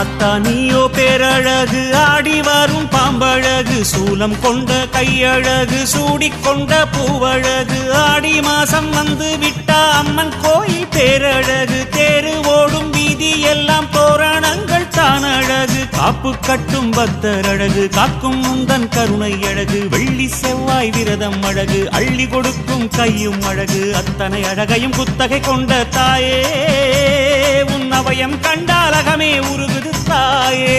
பார்த்தா நீயோ பேரழகு ஆடி வரும் பாம்பழகு சூலம் கொண்ட கையழகு சூடிக்கொண்ட பூவழகு ஆடி மாசம் வந்து விட்டா அம்மன் கோயில் பேரழகு தேரு ஓடும் வீதி எல்லாம் தோரணங்கள் தான் அழகு காப்பு கட்டும் பக்தர் அழகு காக்கும் முந்தன் கருணை அழகு வெள்ளி செவ்வாய் விரதம் அழகு அள்ளி கொடுக்கும் கையும் அழகு அத்தனை அழகையும் குத்தகை கொண்ட தாயே உன் அவயம் கண்டாலகமே உருகுது தாயே.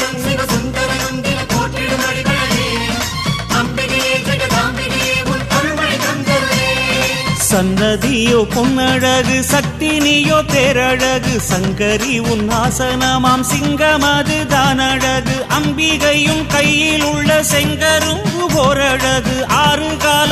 சன்னதியோ பொன்னழகு சக்தினியோ நீயோ பேரழகு சங்கரி உன் ஆசனமாம் சிங்கமது தானழகு அம்பிகையும் கையில் உள்ள செங்கரும்பு ஓரழகு ஆறு கால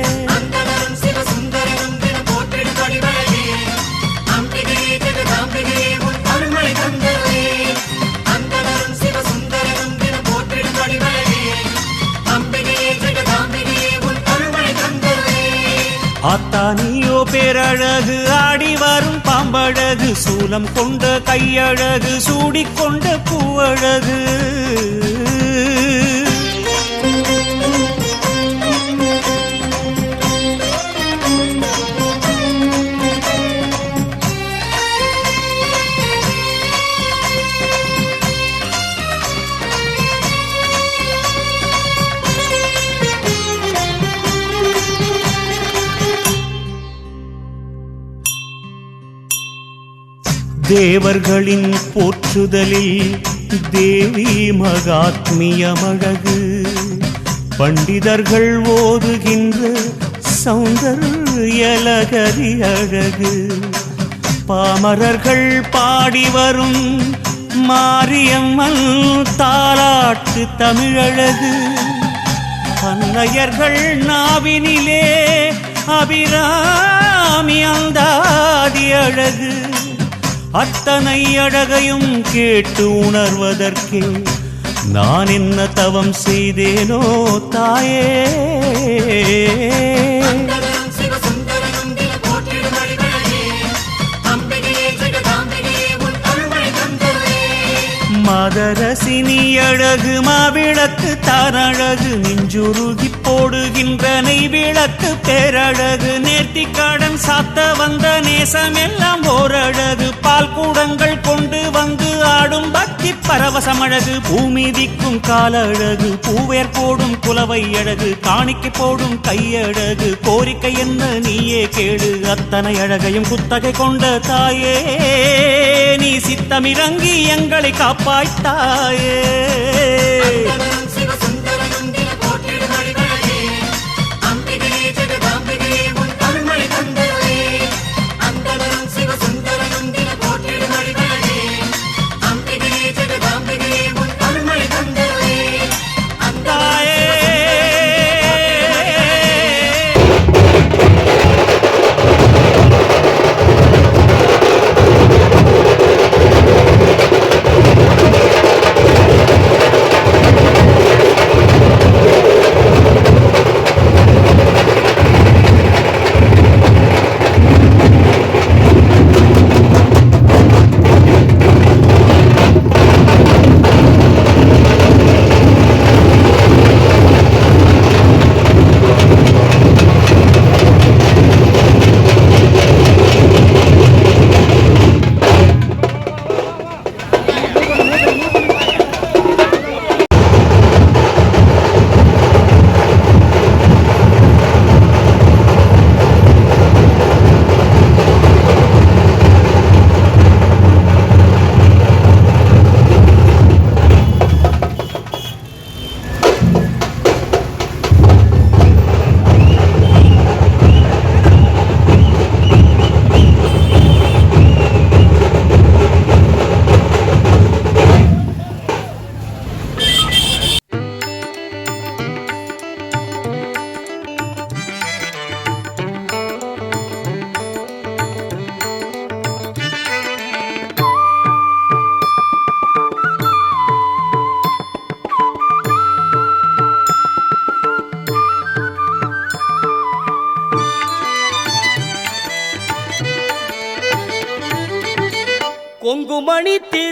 கையழகு ஆடி வரும் பாம்பழகு சூலம் கொண்ட கையழகு சூடிக்கொண்ட பூவழகு. தேவர்களின் போற்றுதலில் தேவி மகாத்மியமழகு. பண்டிதர்கள் ஓதுகின்ற சௌந்தர்யலகரி அழகு பாமரர்கள் பாடி வரும் மாரியம்மன் தாலாட்டு தமிழழகு. பன்னையர்கள் நாவினிலே அபிராமி அந்தாதி அழகு அத்தனை அழகையும் கேட்டு உணர்வதற்கே நான் என்ன தவம் செய்தேனோ தாயே. மதரசினி அழகு மாவிளக்கு தாரழகு நெஞ்சுருகி போடுகின்ற நெய் விளக்கு பேரழகு நேர்த்தி கடன் சாத்த வந்த நேசமெல்லாம் ஓரழகு. பால் கூடங்கள் கொண்டு வந்த ஆடும் பக்தி பரவசமழகு பூமிதிக்கும் கால அழகு பூவேர் போடும் குலவை அழகு காணிக்கு போடும் கையழகு கோரிக்கை என்ன நீயே கேடு அத்தனை அழகையும் குத்தகை கொண்ட தாயே நீ சித்தமிறங்கி எங்களை காப்பாய்த்தாயே.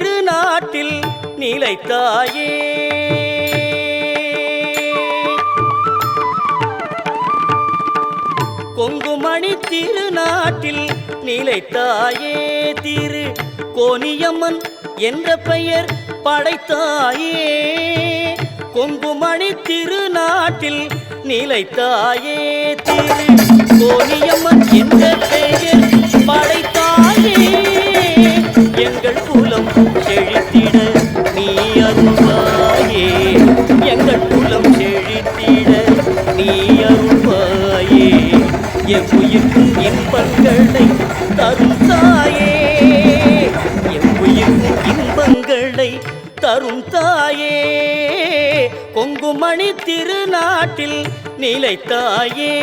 திருநாட்டில் நிலைத்தாயே. கொங்குமணி திருநாட்டில் நிலைத்தாயே. திரு கோனியம்மன் என்ற பெயர் படைத்தாயே. கொங்குமணி திருநாட்டில் நிலைத்தாயே. திரு கோனியம்மன் என்ற பெயர் செழித்திட நீ அருள்வாயே. எங்கள் குலம் செழித்திட நீ அருள்வாயே. எவ்வுயிர்க்கும் இன்பங்களை தரும் தாயே எவ்வுயிர்க்கும் இன்பங்களை தரும் தாயே கொங்குமணி திருநாட்டில் நிலைத்தாயே.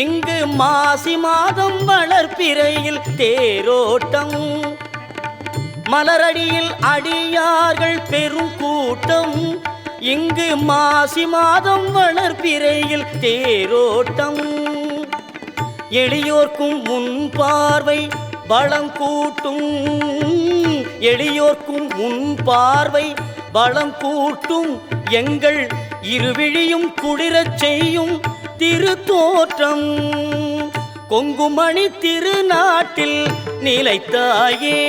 இங்கு மாசி மாதம் வளர்ப்பிறையில் தேரோட்டம். மலரடியில் அடியார்கள் பெரும் கூட்டம். இங்கு மாசி மாதம் வளர்ப்பிறையில் தேரோட்டம். எளியோர்க்கும் முன் பார்வை பலம் கூட்டும். எளியோர்க்கும் முன் பார்வை பலம் கூட்டும். எங்கள் இருவிழியும் குளிரச் செய்யும். திருத்தோற்றம். கொங்குமணி திருநாட்டில் நிலைத்தாயே.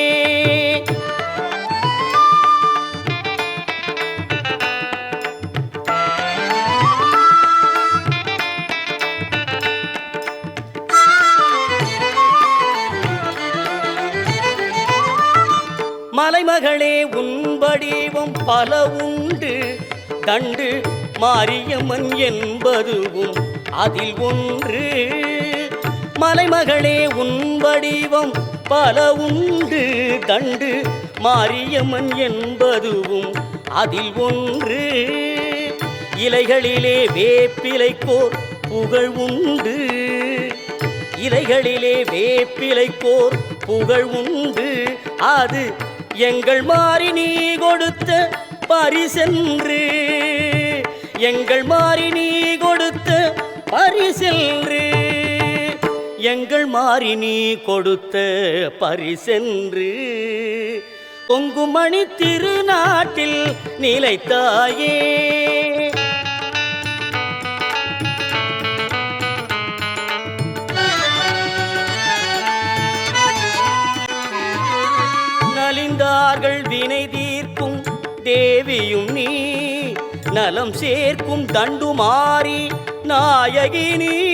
மலைமகளே உன் வடிவம் பல உண்டு. தண்டு மாரியம்மன் என்பதுவும் அதில் ஒன்று மலைமகளே உன் வடிவம் பல உண்டு. கண்டு மாரியம்மன் என்பதுவும் அதில் ஒன்று. இலைகளிலே வேப்பிலைக்கோர் புகழ் உண்டு. இலைகளிலே வேப்பிலைக்கோர் புகழ் உண்டு. அது எங்கள் மாறி நீ கொடுத்த பரிசென்று. எங்கள் மாறி நீ பரிசென்று. எங்கள் மாறி நீ கொடுத்த பரிசென்று. பொங்குமணி திருநாட்டில் நிலைத்தாயே. நலிந்தார்கள் வினை தீர்க்கும் தேவியும் நீ. நலம் சேர்க்கும் தண்டுமாறி. நாயகினி.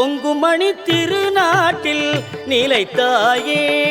பொங்குமணி திருநாட்டில் நிலைத்தாயே.